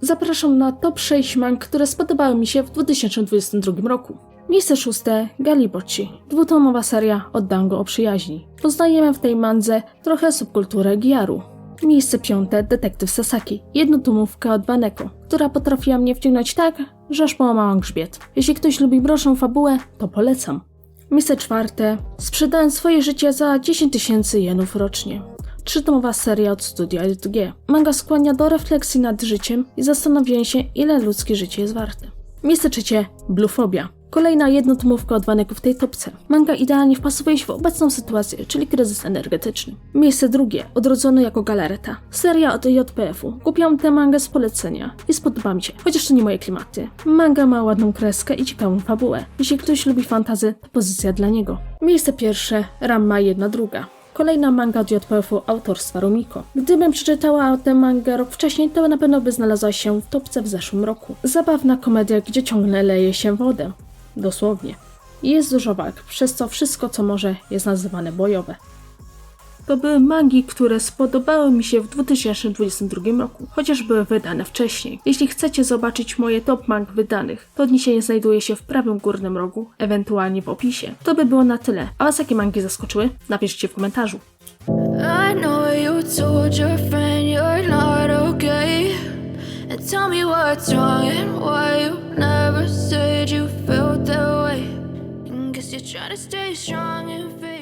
zapraszam na top 6 mang, które spodobały mi się w 2022 roku. Miejsce szóste Galiboci, dwutomowa seria od Dango o przyjaźni. Poznajemy w tej mandze trochę subkulturę Giaru. Miejsce piąte Detektyw Sasaki, jednotomówka od Baneko, która potrafiła mnie wciągnąć tak, że aż połamałam grzbiet. Jeśli ktoś lubi mroczną fabułę, to polecam. Miejsce czwarte. Sprzedałem swoje życie za 10 tysięcy jenów rocznie. Trzytomowa seria od studia LTG. Manga skłania do refleksji nad życiem i zastanowienia się, ile ludzkie życie jest warte. Miejsce trzecie. Bluefobia. Kolejna jednotomówka od Waneku w tej topce. Manga idealnie wpasowuje się w obecną sytuację, czyli kryzys energetyczny. Miejsce drugie. Odrodzony jako galareta. Seria od JPF-u. Kupiłam tę mangę z polecenia i spodoba mi się, chociaż to nie moje klimaty. Manga ma ładną kreskę i ciekawą fabułę. Jeśli ktoś lubi fantazy, to pozycja dla niego. Miejsce pierwsze. Ramma jedna druga. Kolejna manga JPF-u autorstwa Rumiko. Gdybym przeczytała tę mangę rok wcześniej, to na pewno by znalazła się w topce w zeszłym roku. Zabawna komedia, gdzie ciągle leje się wodę. Dosłownie. Jest dużo walk, przez co wszystko co może jest nazywane bojowe. To były mangi, które spodobały mi się w 2022 roku, chociaż były wydane wcześniej. Jeśli chcecie zobaczyć moje top mang wydanych, to odniesienie znajduje się w prawym górnym rogu, ewentualnie w opisie. To by było na tyle. A was jakie mangi zaskoczyły? Napiszcie w komentarzu. I know you told your friend you're not okay. And tell me what's wrong and why you never said you felt that way. And guess you're trying to stay strong and fake.